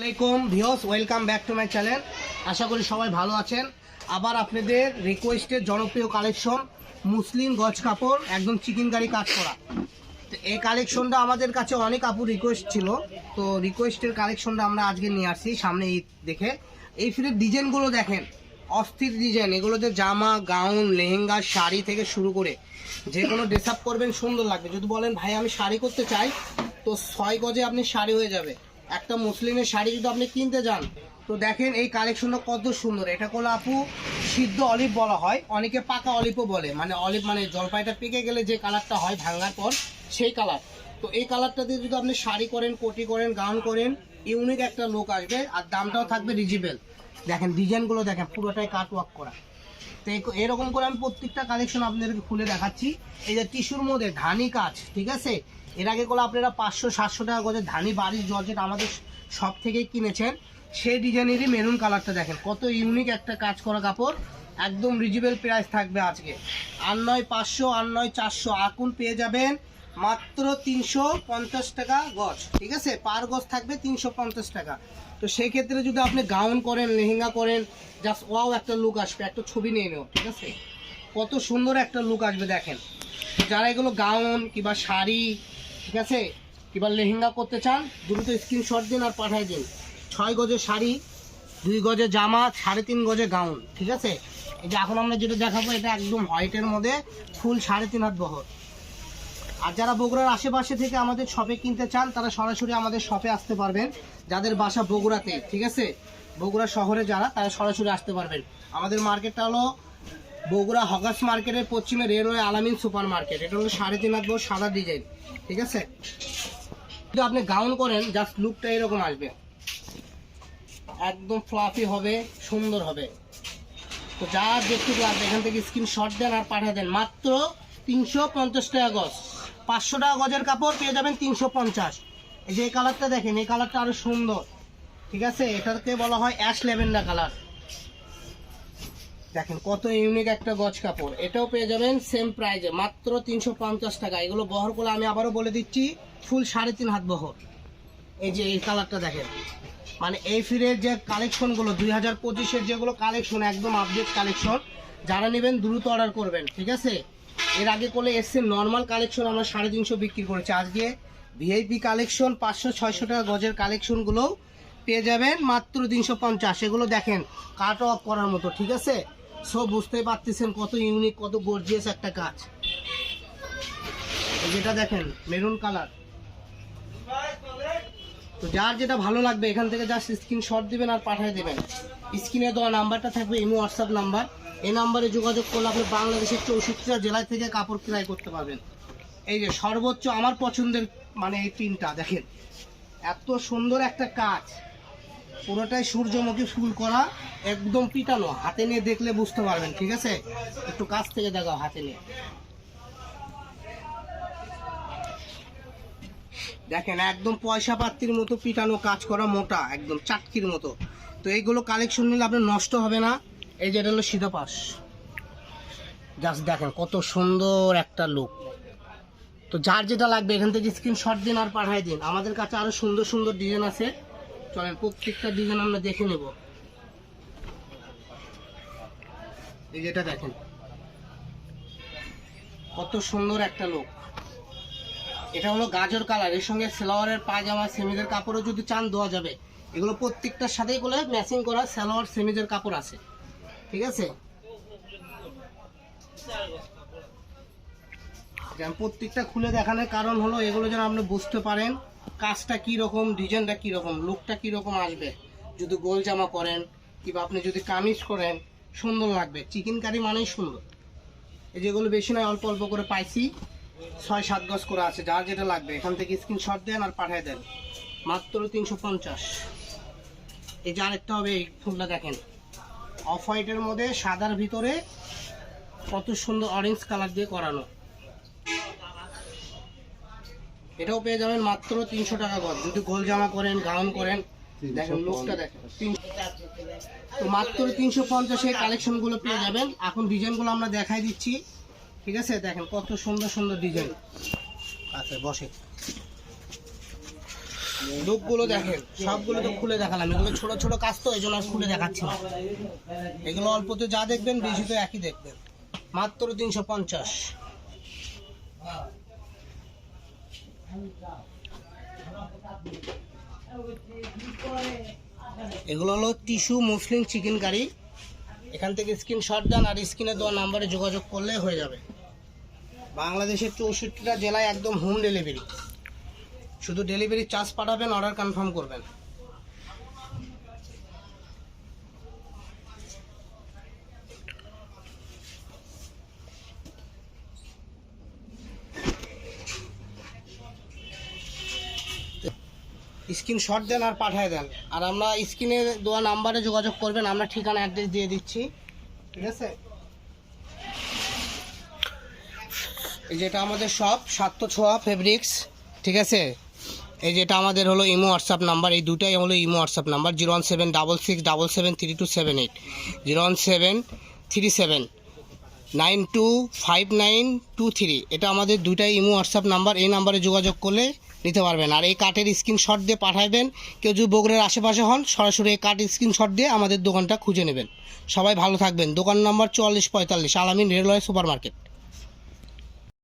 আলাইকুম viewers welcome back to my channel. আশা করি সবাই ভালো আছেন। আবার আপনাদের রিকোয়েস্টের জনপ্রিয় কালেকশন মুসলিম গজ কাপড়, একদম চিকেন কারি কাজ করা। তো এই কালেকশনটা আমাদের কাছে অনেক আপুর রিকোয়েস্ট ছিল। তো রিকোয়েস্টের কালেকশনটা আমরা আজকে নিয়ে আসছি, সামনে ঈদ দেখে। এই ফিরের ডিজাইনগুলো দেখেন। অস্থির ডিজাইন এগুলোতে জামা গাউন লেহেঙ্গা, শাড়ি থেকে শুরু করে যে কোনো ড্রেস আপ করবেন, সুন্দর লাগবে। যদি বলেন, ভাই, আমি শাড়ি করতে চাই, তো ছয় গজে আপনি শাড়ি হয়ে যাবে। একটা মুসলিমের শাড়ি যদি আপনি কিনতে যান, তো দেখেন এই কালেকশনটা কত সুন্দর। এটা করলে আপু সিদ্ধ অলিভ বলা হয়। অনেকে পাকা অলিভও বলে। মানে অলিভ মানে জলপাইটা পেকে গেলে যে কালারটা হয় ভাঙার পর সেই কালার। তো এই কালারটা দিয়ে যদি আপনি শাড়ি করেন, কোটি করেন, গাউন করেন, ইউনিক একটা লোক আসবে আর দামটাও থাকবে রিজিবেল দেখেন ডিজাইনগুলো দেখেন, পুরোটাই কাট ওয়ার্ক করা। তো এরকম করে আমি প্রত্যেকটা কালেকশন আপনাদেরকে খুলে দেখাচ্ছি। এই যে টিস্যুর মধ্যে ধানি কাজ, ঠিক আছে? এর আগে করে আপনারা পাঁচশো, সাতশো টাকা করে ধানি বাড়ির জর্জেট আমাদের সব থেকেই কিনেছেন। সেই ডিজাইনেরই মেরুন কালারটা দেখেন, কত ইউনিক একটা কাজ করা কাপড়, একদম রিজনেবল প্রাইস থাকবে আজকে। আর নয় পাঁচশো, আর নয় চারশো আকুন পেয়ে যাবেন মাত্র তিনশো পঞ্চাশ টাকা গজ, ঠিক আছে? পার গজ থাকবে তিনশো পঞ্চাশ টাকা। তো সেই ক্ষেত্রে যদি আপনি গাউন করেন, লেহেঙ্গা করেন জাস্ট ওয়াও একটা লুক আসবে, একটা ছবি নিয়ে নেও ঠিক আছে? কত সুন্দর একটা লুক আসবে দেখেন। যারা এগুলো গাউন কিংবা শাড়ি ঠিক আছে? কিংবা লেহেঙ্গা করতে চান, দ্রুত স্ক্রিনশট দিন আর পাঠিয়ে দিন। ছয় গজে শাড়ি, দুই গজে জামা, সাড়ে তিন গজে গাউন ঠিক আছে? এই যে এখন আমরা যেটা দেখাবো, এটা একদম হোয়াইটের মধ্যে ফুল সাড়ে তিন হাত বহর। আর যারা বগুড়ার আশেপাশে থেকে আমাদের শপে কিনতে চান, তারা সরাসরি আমাদের শপে আসতে পারবেন, যাদের বাসা বগুড়াতে, ঠিক আছে? বগুড়া শহরে যারা, তারা সরাসরি আসতে পারবেন। আমাদের মার্কেটটা হলো বগুড়া হগাস মার্কেটের পশ্চিমে রেলওয়ে আলামিন সুপার মার্কেট। এটা হলো সাড়ে তিন হাত সাদা ডিজাইন, ঠিক আছে? যদি আপনি গাউন করেন জাস্ট লুকটা এরকম আসবে। একদম ফ্লাফি হবে, সুন্দর হবে। তো যা দেখতে লাগবে এখান থেকে স্ক্রিনশট দেন আর পাঠিয়ে দেন। মাত্র তিনশো পঞ্চাশ টাকা গজ। পাঁচশো টাকা গজের কাপড় পেয়ে যাবেন তিনশো পঞ্চাশ। এই যে এই কালারটা দেখেন, এই কালারটা আরও সুন্দর, ঠিক আছে? এটাকে বলা হয় অ্যাশ লেভেন্ডার কালার দেখেন কত ইউনিক একটা গজ কাপড়। এটাও পেয়ে যাবেন সেম প্রাইজে মাত্র তিনশো পঞ্চাশ টাকা। এগুলো বহর করে আমি আবারও বলে দিচ্ছি ফুল সাড়ে তিন হাত বহর। এই যে এই কালারটা দেখেন। মানে এই ফিরের যে কালেকশনগুলো দুই হাজার পঁচিশের যেগুলো কালেকশন একদম আপডেট কালেকশন যারা নেবেন দ্রুত অর্ডার করবেন, ঠিক আছে? এর আগে করলে এসছে নর্মাল কালেকশন আমরা সাড়ে তিনশো বিক্রি করেছি। আজকে ভিআইপি কালেকশন পাঁচশো, ছয়শো টাকা গজের কালেকশনগুলো পেয়ে যাবেন, মাত্র তিনশো পঞ্চাশ। এগুলো দেখেন কাট অফ করার মতো, ঠিক আছে? সব বুঝতেই পারতেছেন কত ইউনিক কত গর্জিয়াস একটা কাজ যেটা দেখেন মেরুন কালার তো যার যেটা ভালো লাগবে, এখান থেকে জাস্ট স্ক্রিনশট দিবেন আর পাঠিয়ে দেবেন। স্ক্রিনে দেওয়া নাম্বারটা থাকবে ইমো হোয়াটসঅ্যাপ নাম্বার। এই নাম্বারে যোগাযোগ করলে আপনি বাংলাদেশের চৌষট্টিটা জেলায় থেকে কাপড় ক্রয় করতে পারবেন। এই যে সর্বোচ্চ আমার পছন্দের মানে এই তিনটা, দেখেন। এত সুন্দর একটা কাজ। পুরোটাই সূর্যমুখী ফুল করা, একদম পিটানো। হাতে নিয়ে দেখলে বুঝতে পারবেন, ঠিক আছে? একটু কাছ থেকে দেখাও হাতে নিয়ে। দেখেন, একদম পয়সা পাত্তির মতো পিটানো কাজ করা মোটা, একদম চাটকির মতো। তো এইগুলো কালেকশন নিলে আপনার নষ্ট হবে না। এই যে এটা হলো শীতপাস জাস্ট দেখেন, কত সুন্দর একটা লুক তো যার যেটা লাগবে, এখান থেকে স্ক্রিনশট দিন আর পাঠাই দিন। আমাদের কাছে আরও সুন্দর সুন্দর ডিজাইন আছে। চলেন, প্রত্যেকটা ডিজাইন আমরা দেখে নেব। এই যেটা দেখেন। কত সুন্দর একটা লোক এটা হলো গাজর কালারের সঙ্গে সালোয়ারের পায়জামা, সেমিজের কাপড়ও যদি চান দেওয়া যাবে। এগুলো প্রত্যেকটার সাথেই করে ম্যাচিং করা সালোয়ার, সেমিজের কাপড় আছে। ঠিক আছে? প্রত্যেকটা খুলে দেখানোর কারণ হলো এগুলো যেন আপনি বুঝতে পারেন। কাজটা কীরকম ডিজাইনটা কীরকম লুকটা কীরকম আসবে? যদি গোল জামা করেন কিংবা আপনি যদি কামিজ করেন, সুন্দর লাগবে। চিকেন কারি মানেই সুন্দর। এই যেগুলো বেশি নয়, অল্প অল্প করে পাইছি। ছয়, সাত গজ করে আছে, যার যেটা লাগবে। এখান থেকে স্ক্রিনশট দেন আর পাঠিয়ে দেন। মাত্র তিনশো পঞ্চাশ। এই যে আরেকটা হবে, এই ফুলটা দেখেন। অফ হোয়াইটের মধ্যে সাদার ভিতরে কত সুন্দর অরেঞ্জ কালার দিয়ে করানো। এটাও পেয়ে যাবেন মাত্র তিনশো টাকা গজ। যদি গোল জামা করেন গাউন করেন দেখেন লুকটা দেখেন তো মাত্র তিনশো কালেকশনগুলো পেয়ে যাবেন। এখন ডিজাইনগুলো আমরা দেখাই দিচ্ছি। ঠিক আছে? দেখেন কত সুন্দর সুন্দর ডিজাইন আচ্ছা বসে লুকগুলো দেখেন সবগুলো তো খুলে দেখালাম। এগুলো ছোট ছোট কাজ তো এই জন্য আর খুলে দেখাচ্ছি না। এগুলো অল্পতে যা দেখবেন বেশি তো একই দেখবেন। মাত্র তিনশো পঞ্চাশ। এগুলো হলো টিস্যু মুসলিম চিকেন কারি। এখান থেকে স্ক্রিনশট দেন আর স্ক্রিনে দেওয়া নাম্বারে যোগাযোগ করলে হয়ে যাবে। বাংলাদেশের চৌষট্টিটা জেলায় একদম হোম ডেলিভারি শুধু ডেলিভারি চার্জ পাঠাবেন অর্ডার কনফার্ম করবেন। স্ক্রিনশট দেন আর পাঠিয়ে দেন। আর আমরা স্ক্রিনে দেওয়া নাম্বারে যোগাযোগ করবেন, আমরা ঠিকানা, অ্যাড্রেস দিয়ে দিচ্ছি। ঠিক আছে? এই যেটা আমাদের সব সাতশো ছোয়া ফেব্রিক্স ঠিক আছে? এই যেটা আমাদের হলো ইমো হোয়াটসঅ্যাপ নাম্বার, এই দুটাই হলো imo WhatsApp number, zero one seven double six double seven three two seven eight. Zero one seven three seven nine two five nine two three. এটা আমাদের দুটাই ইমো হোয়াটসঅ্যাপ নাম্বার, এই নাম্বারে যোগাযোগ করলে নিতে পারবেন। আর এই কাঠের স্ক্রিনশট দিয়ে পাঠাবেন। কেউ যদি বগুড়ার আশেপাশে হন, সরাসরি এই কাঠ স্ক্রিনশট দিয়ে আমাদের দোকানটা খুঁজে নেবেন। সবাই ভালো থাকবেন। দোকান নাম্বার চুয়াল্লিশ পঁয়তাল্লিশ, আলামিন রেলওয়ে সুপার মার্কেট